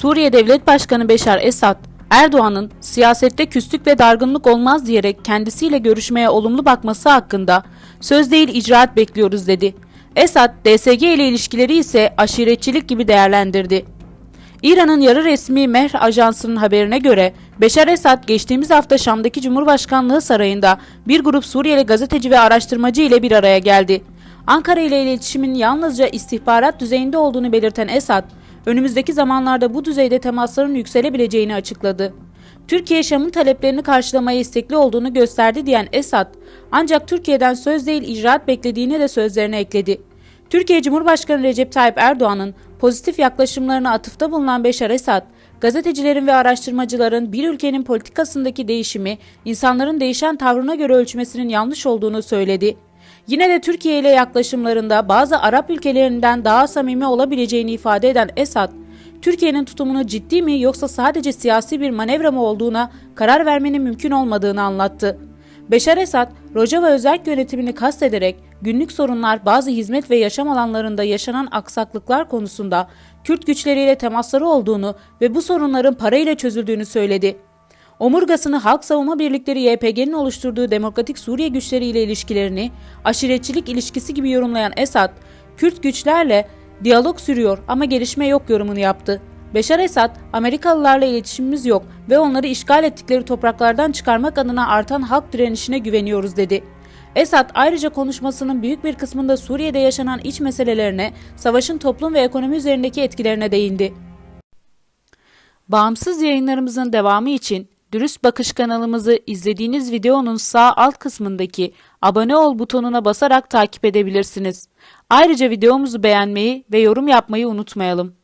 Suriye Devlet Başkanı Beşar Esad, Erdoğan'ın siyasette küslük ve dargınlık olmaz diyerek kendisiyle görüşmeye olumlu bakması hakkında söz değil icraat bekliyoruz dedi. Esad, DSG ile ilişkileri ise aşiretçilik gibi değerlendirdi. İran'ın yarı resmi Mehr Ajansı'nın haberine göre Beşar Esad geçtiğimiz hafta Şam'daki Cumhurbaşkanlığı sarayında bir grup Suriyeli gazeteci ve araştırmacı ile bir araya geldi. Ankara ile iletişimin yalnızca istihbarat düzeyinde olduğunu belirten Esad, önümüzdeki zamanlarda bu düzeyde temasların yükselebileceğini açıkladı. Türkiye Şam'ın taleplerini karşılamaya istekli olduğunu gösterdi diyen Esad, ancak Türkiye'den söz değil icraat beklediğini de sözlerine ekledi. Türkiye Cumhurbaşkanı Recep Tayyip Erdoğan'ın pozitif yaklaşımlarına atıfta bulunan Beşar Esad, gazetecilerin ve araştırmacıların bir ülkenin politikasındaki değişimi insanların değişen tavrına göre ölçmesinin yanlış olduğunu söyledi. Yine de Türkiye ile yaklaşımlarında bazı Arap ülkelerinden daha samimi olabileceğini ifade eden Esad, Türkiye'nin tutumunu ciddi mi yoksa sadece siyasi bir manevra mı olduğuna karar vermenin mümkün olmadığını anlattı. Beşar Esad, Rojava özerk yönetimini kastederek günlük sorunlar bazı hizmet ve yaşam alanlarında yaşanan aksaklıklar konusunda Kürt güçleriyle temasları olduğunu ve bu sorunların parayla çözüldüğünü söyledi. Omurgasını Halk Savunma Birlikleri YPG'nin oluşturduğu Demokratik Suriye güçleriyle ilişkilerini aşiretçilik ilişkisi gibi yorumlayan Esad, Kürt güçlerle diyalog sürüyor ama gelişme yok yorumunu yaptı. Beşar Esad, Amerikalılarla iletişimimiz yok ve onları işgal ettikleri topraklardan çıkarmak adına artan halk direnişine güveniyoruz dedi. Esad ayrıca konuşmasının büyük bir kısmında Suriye'de yaşanan iç meselelerine, savaşın toplum ve ekonomi üzerindeki etkilerine değindi. Bağımsız yayınlarımızın devamı için Dürüst Bakış kanalımızı izlediğiniz videonun sağ alt kısmındaki abone ol butonuna basarak takip edebilirsiniz. Ayrıca videomuzu beğenmeyi ve yorum yapmayı unutmayalım.